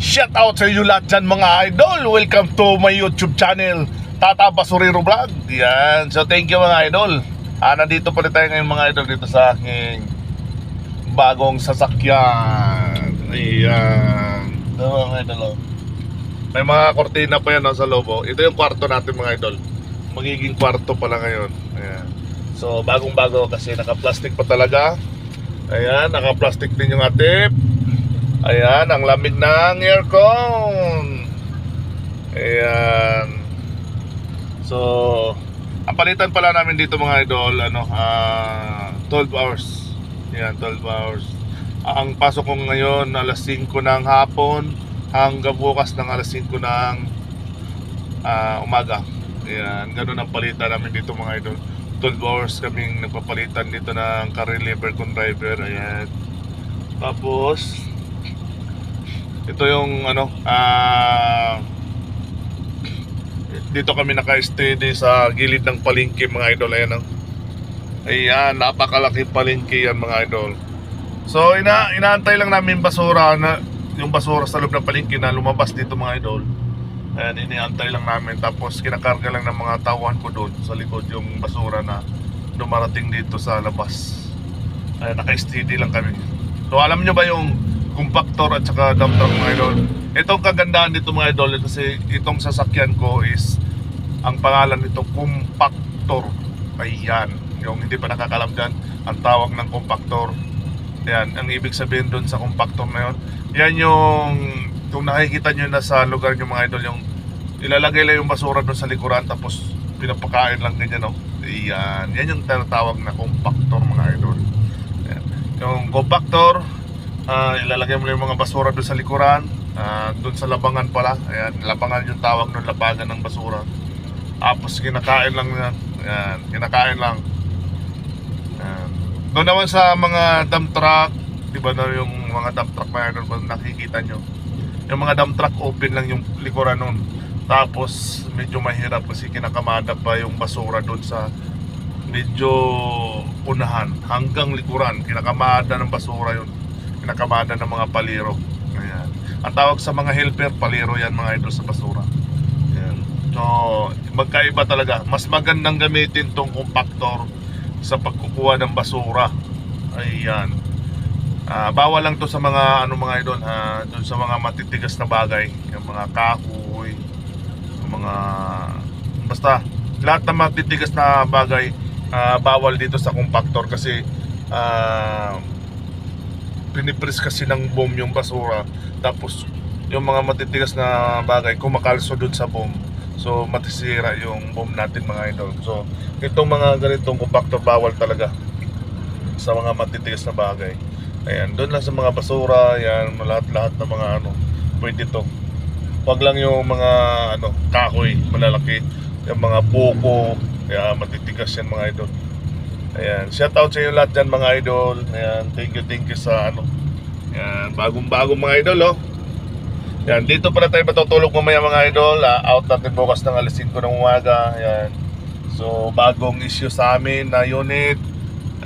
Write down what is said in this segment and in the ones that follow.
Shout out sa inyo lahat dyan mga idol. Welcome to my YouTube channel, Tata Basurero Vlog. Yan. So thank you mga idol. Ah, nandito pa rin tayo ngayon mga idol dito sa aking bagong sasakyan. Ayan. Ito mga idol. oh. May mga kortina pa yan oh, sa loob. oh. Ito yung kwarto natin mga idol. Magiging kwarto pala ngayon. Ayan. So bagong bago kasi naka-plastic pa talaga. Ayan, naka-plastic din yung atip. Ayan, ang lamig ng aircon. Ayan. So, ang palitan pala namin dito mga idol, ano, ah 12 hours. Ayan, 12 hours. Ang pasok ko ngayon, alas 5 ng hapon hanggang bukas ng alas 5 ng ah, umaga. Ayan, ganun ang palitan namin dito mga idol. 12 hours kaming nagpapalitan dito ng car reliever con driver. Ayan. Tapos, ito yung ano, ah dito kami naka-steady sa gilid ng palengke mga idol. Ayan oh. Ayan, napakalaki palengke yan mga idol. So, ina inaantay lang namin basura na yung basura sa loob ng palengke na lumabas dito mga idol. Ayan, iniantay lang namin. Tapos, kinakarga lang ng mga tawan ko doon sa likod yung basura na dumarating dito sa labas. Ayan, naka-steady lang kami. So, alam nyo ba yung compactor at saka dump truck mga idol? Itong kagandahan dito mga idol kasi itong sasakyan ko is ang pangalan nito compactor. Ayan, yung hindi pa nakakalam dyan, ang tawag ng compactor. Ayan, ang ibig sabihin doon sa compactor na yun, yan yung kung nakikita nyo na sa lugar nyo mga idol, yung ilalagay lang yung basura doon sa likuran tapos pinapakain lang ganyan, no? Ayan, yan yung tinatawag na compactor mga idol. Ayan. Yung compactor, ah, ilalagay mo yung mga basura doon sa likuran, ah, doon sa labangan pala. Ayan, labangan yung tawag ng labagan ng basura. Tapos kinakain lang yan. Ayan, kinakain lang. Ayan. Doon naman sa mga dump truck, di ba na yung mga dump truck na yun, nakikita nyo. Yung mga dump truck open lang yung likuran nun. Tapos medyo mahirap kasi kinakamada pa yung basura doon sa medyo unahan hanggang likuran. Kinakamada ng basura yun. Kinakamada ng mga paliro. Ayan. Ang tawag sa mga helper, paliro yan mga idol sa basura. Ayan. So, magkaiba talaga. Mas magandang gamitin tong compactor sa pagkukuha ng basura. Ayan. Ah, bawal lang to sa mga ano mga idol ha, doon sa mga matitigas na bagay, yung mga kahoy, yung mga basta lahat ng matitigas na bagay ah, bawal dito sa compactor kasi ah pinipres kasi ng bomb yung basura. Tapos yung mga matitigas na bagay kumakalso doon sa bomb so matisira yung bomb natin mga idol. So itong mga ganitong compactor bawal talaga sa mga matitigas na bagay. Ayan doon lang sa mga basura yan lahat-lahat ng mga ano pwede to. Wag lang yung mga ano kahoy malalaki. Yung mga buko kaya matitigas yan mga idol Ayan, shout out sa inyo lahat dyan mga idol. Ayan, thank you, thank you sa ano. Ayan, bagong-bagong mga idol, oh. Ayan, dito pala tayo matutulog mamaya mga idol. Ah, out natin bukas ng alas 5 ng umaga. Ayan. So, bagong issue sa amin na unit.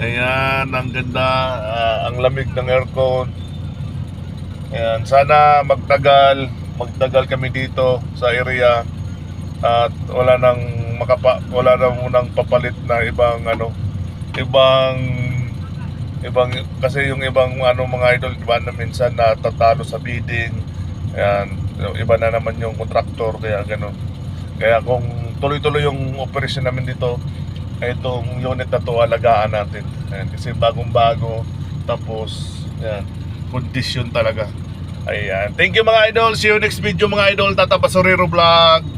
Ayan, ang ganda. Ah, ang lamig ng aircon. Ayan, sana magtagal. Magtagal kami dito sa area. At wala nang makapa, wala nang unang papalit na ibang ano, ibang ibang kasi yung ibang ano mga idol di ba na minsan natatalo sa bidding ayan iba na naman yung contractor kaya ganun. Kaya kung tuloy-tuloy yung operation namin dito itong unit na to alagaan natin. Ayan, kasi bagong-bago tapos ayan kondisyon talaga. Ayan. Thank you mga idol. See you next video mga idol. Tata Basurero Vlog